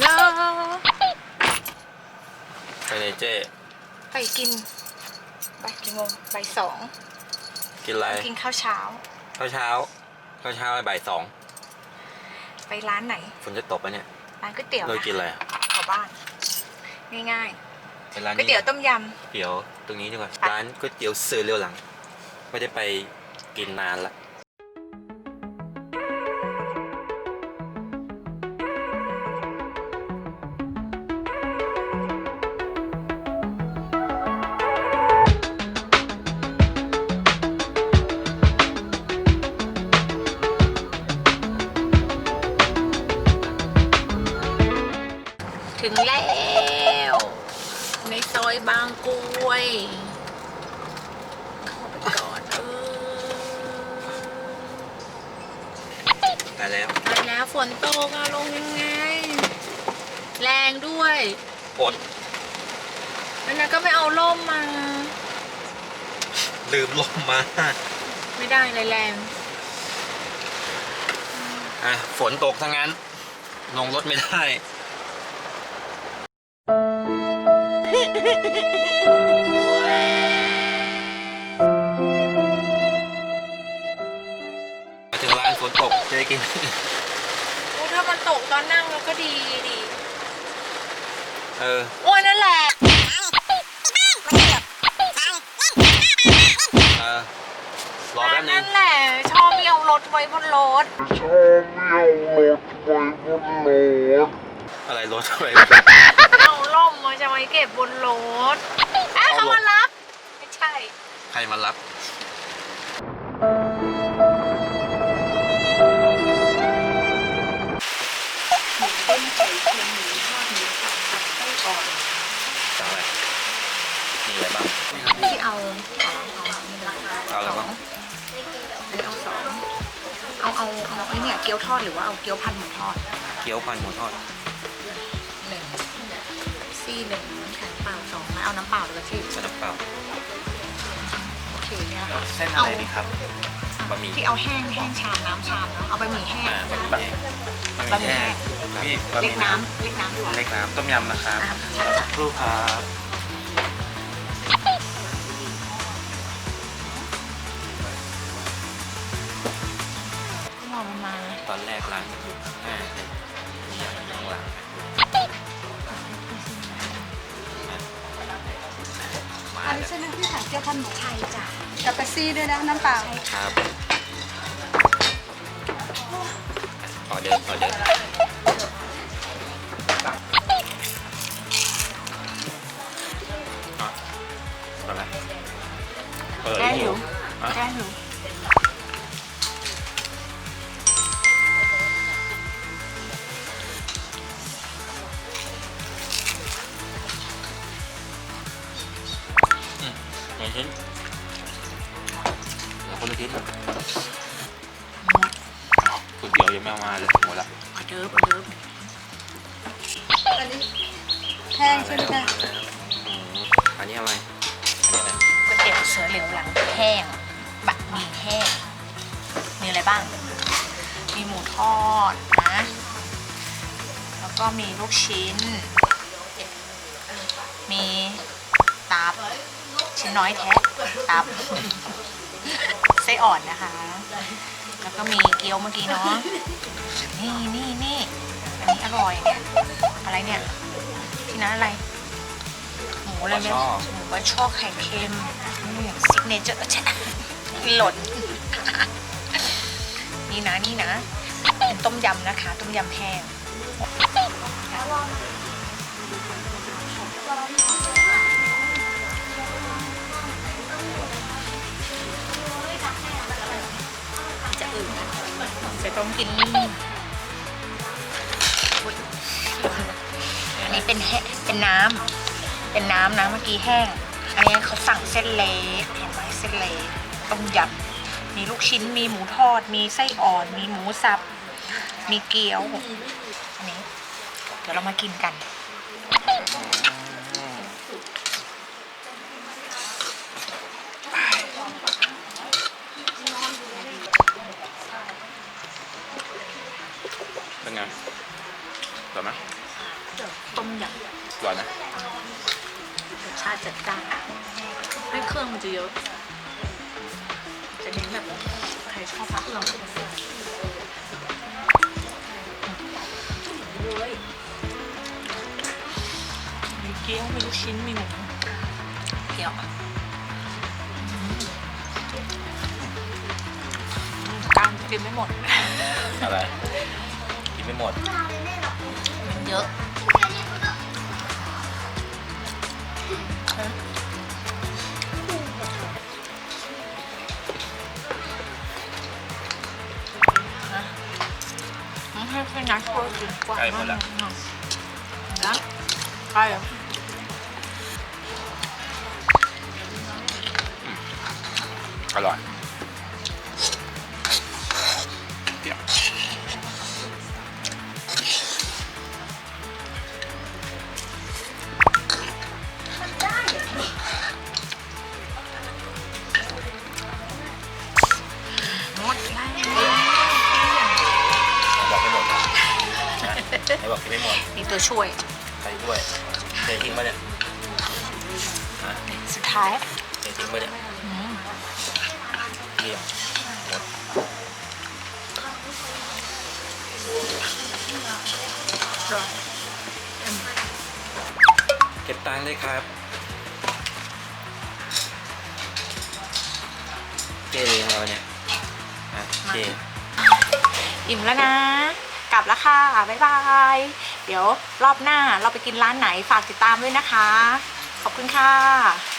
เลอไปเลยเจ๊ไปกินไปกี่โมงบ่ายสองกินอะไรกินข้าวเช้า ข้าวเช้า ข้าวเช้าบ่ายสอง ไปร้านไหน ฝนจะตกปะเนี่ย ร้านก๋วยเตี๋ยวเรานะกินอะไรอะแถวบ้าน ง่ายไปร้านๆก๋วยนี้เตี๋ยวต้มยเตี๋ยวตรงนี้ดีกว่าไปร้านก๋วยเตี๋ยวเสือเรียวหลัง ไม่ได้ไปกินนานละ งแล้ว ในซอยบางกรวยเข้าไปก่อนเออไปแล้วไปแล้วฝนตกอะลงยังไง แรงด้วยอดแล้วนะก็ไม่เอาร่มมา ลืมลมมา ไม่ได้เลยแรง อะ ฝนตกทั้งนั้น ลงรถไม่ได้ ก็ดีดีเออ โอ้ยนั่นแหละเออ รอแป๊บนึนั่งนแหละชอบไม่เอารถไว้บนรถชอบไม่เอารถไว้บนรถอะไรรถอะไรเอาร่มมาจะไว้เก็บบนรถเอ้ยเขามารับ ไม่ใช่ ใครมารับ เอาเอาเอาเอาอะไรบ้างอันนี้เอาสองเอาเอาเอาไอ้เนี่ยเกี๊ยวทอดหรือว่าเอาเกี๊ยวพันหมูทอดเกี๊ยวพันหมูทอดหนึ่งซี่หนึ่งน้ำแข็งเปล่าสองแล้วเอาน้ำเปล่าหรือว่าที่ใส่น้ำเปล่าโอเคเนี่ยค่ะเส้นอะไรดีครับบะหมี่ที่เอาแห้งแห้งชามน้ำชามเนาะเอาบะหมี่แห้งอ่าบะหมี่แห้งบะหมี่แห้งพี่บะหเล็มี่กน้ำเล็กน้ำดีกว่าเล็กน้ำต้มยำนะครับอะใช่ค่ะครูครับ ก็มองมันมาตอนแรกร้านมันอยู่ข้างหน้าเลยมีอย่างข้างหลังมาอันแล้นี้วใช่ไหมพี่ขายเกี๊ยวพันหมูไทยจ้ะกับเปปซี่ด้วยนะน้ำเปล่าครับขอเดินขอเดินอะเอาละเปิดแก้หิหิววอะแก้หิว คนละชิ้นก๋วยเตี๋ยวยังไม่เอามาเลยหมดละขอเดิมขอเดิมอันนี้แห้งใช่ไหมคะมาแล้วอืมอันนี้อะไรอันนี้อะไรก๋วยเตี๋ยวเสือเหลียวหลังแห้งบะหมี่แห้งมีอะไรบ้าง มีหมูทอดนะ แล้วก็มีลูกชิ้น มีตับ ชิ้นน้อยแท้ตับไส้อ่อนนะคะ แล้วก็มีเกี๊ยวเมื่อกี้เนาะ นี่นี่นี่ อันนี้อร่อยเนี่ย อะไรเนี่ยพี่นัทอะไร หมูอะไรเนี่ย หมูบะช่อไข่เค็มซิกเนเจอร์หล่น นี่นะนี่นะ เป็นต้มยำนะคะ ต้มยำแห้ง ต้องกินนี่อันนี้เป็นแห้เป็นน้ำเป็นน้ำนะเมื่อกี้แห้ง อันนี้เขาสั่งเส้นเล็กเห็นไหมเส้นเล็กต้มยำมีลูกชิ้นมีหมูทอด มีไส้อ่อน มีหมูสับ มีเกี๊ยวอันนี้ เดี๋ยวเรามากินกัน เป็นไงหรอไหมต้มยหวานนะำรสชาติจัดจ้านให้เครื่องมันจะเยอะจะเน้นแบบใครชอบพักเครื่องมีเกี๊ยวมีลูกชิ้นมีหมูเกี๊ยวการกินไม่หมดอะไร กินไม่หมดมันเยอะมันให้เป็นนักโทษดีกว่าใกล้หมดแล้วนะใกล้แล้วอร่อย ไหนบอกกินไม่หมดนี่ตัวช่วยใครด้วยเททิ้งมาเนี่ยฮะสุดท้ายเททิ้งมาเนี่ยอืมเยี่ยมหมดอร่อยเก็บตังค์เลยครับเจเลยของเราเนี่ยอะเจอิ่มแล้วนะ กลับแล้วค่ะ บ๊ายบาย เดี๋ยวรอบหน้าเราไปกินร้านไหนฝากติดตามด้วยนะคะ ขอบคุณค่ะ